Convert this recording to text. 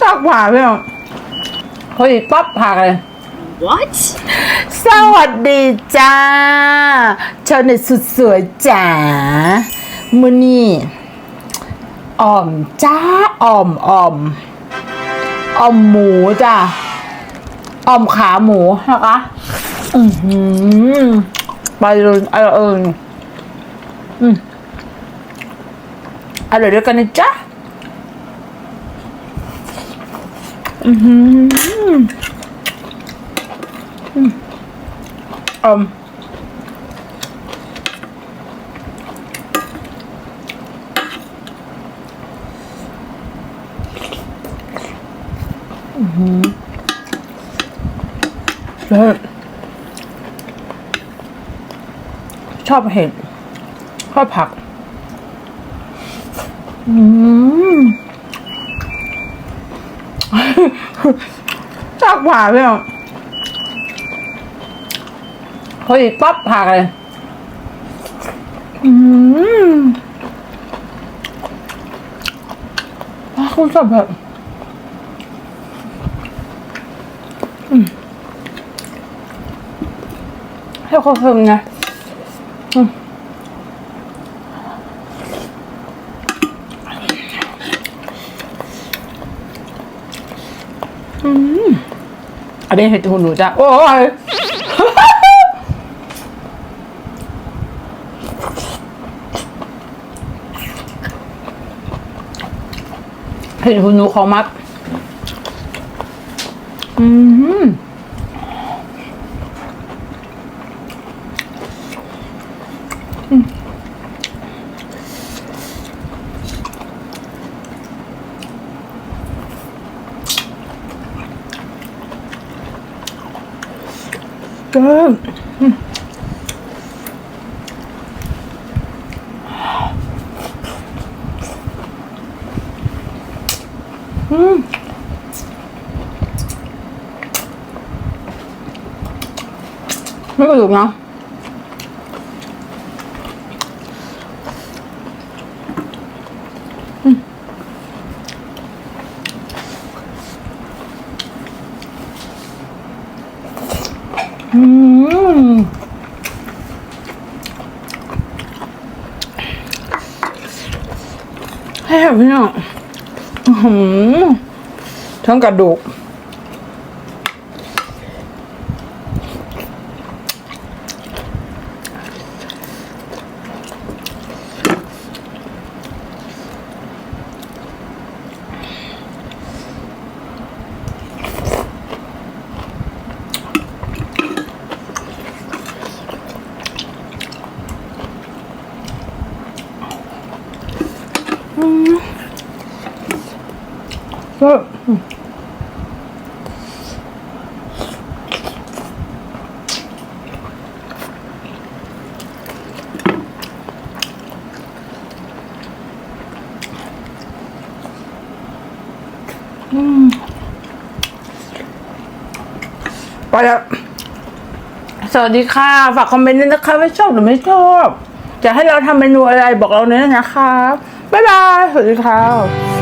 ชอบผ่าพี่น้องพอดีปั๊บผ่าเลย What? สวัสดีจ้าชาวเน็ตสุดสวยจ๋ามือนี่อ่อมจ้าอ่อมอ่อมอ่อมหมูจ้าอ่อมขาหมูนะคะอือหือไปเลยเออเอออืมอร่อยด้วยกันนะจ๊ะ อือหือ um Mhm. ชอบเห็ดชอบผัก อืม ชอบผ่าพี่น้องพอดีปั๊บผ่าเลย อืมคุณชอบแบบให้เขาเพิ่มไงอืม อันนี้เห็ดหูหนูจ้ะ โอ้ยเห็ดหูหนูของมัด อืมเกิ นไม่กระดูกนะ อืมอืมให้แบบนี้อะอื้อหือทั้งกระดูก ก็ไปแล้ว สวัสดีค่ะ ฝากคอมเมนต์ด้วยนะคะ ว่าชอบหรือไม่ชอบ จะให้เราทำเมนูอะไรบอกเราเนี้ยนะคะบ๊ายบายสวัสดีค่ะ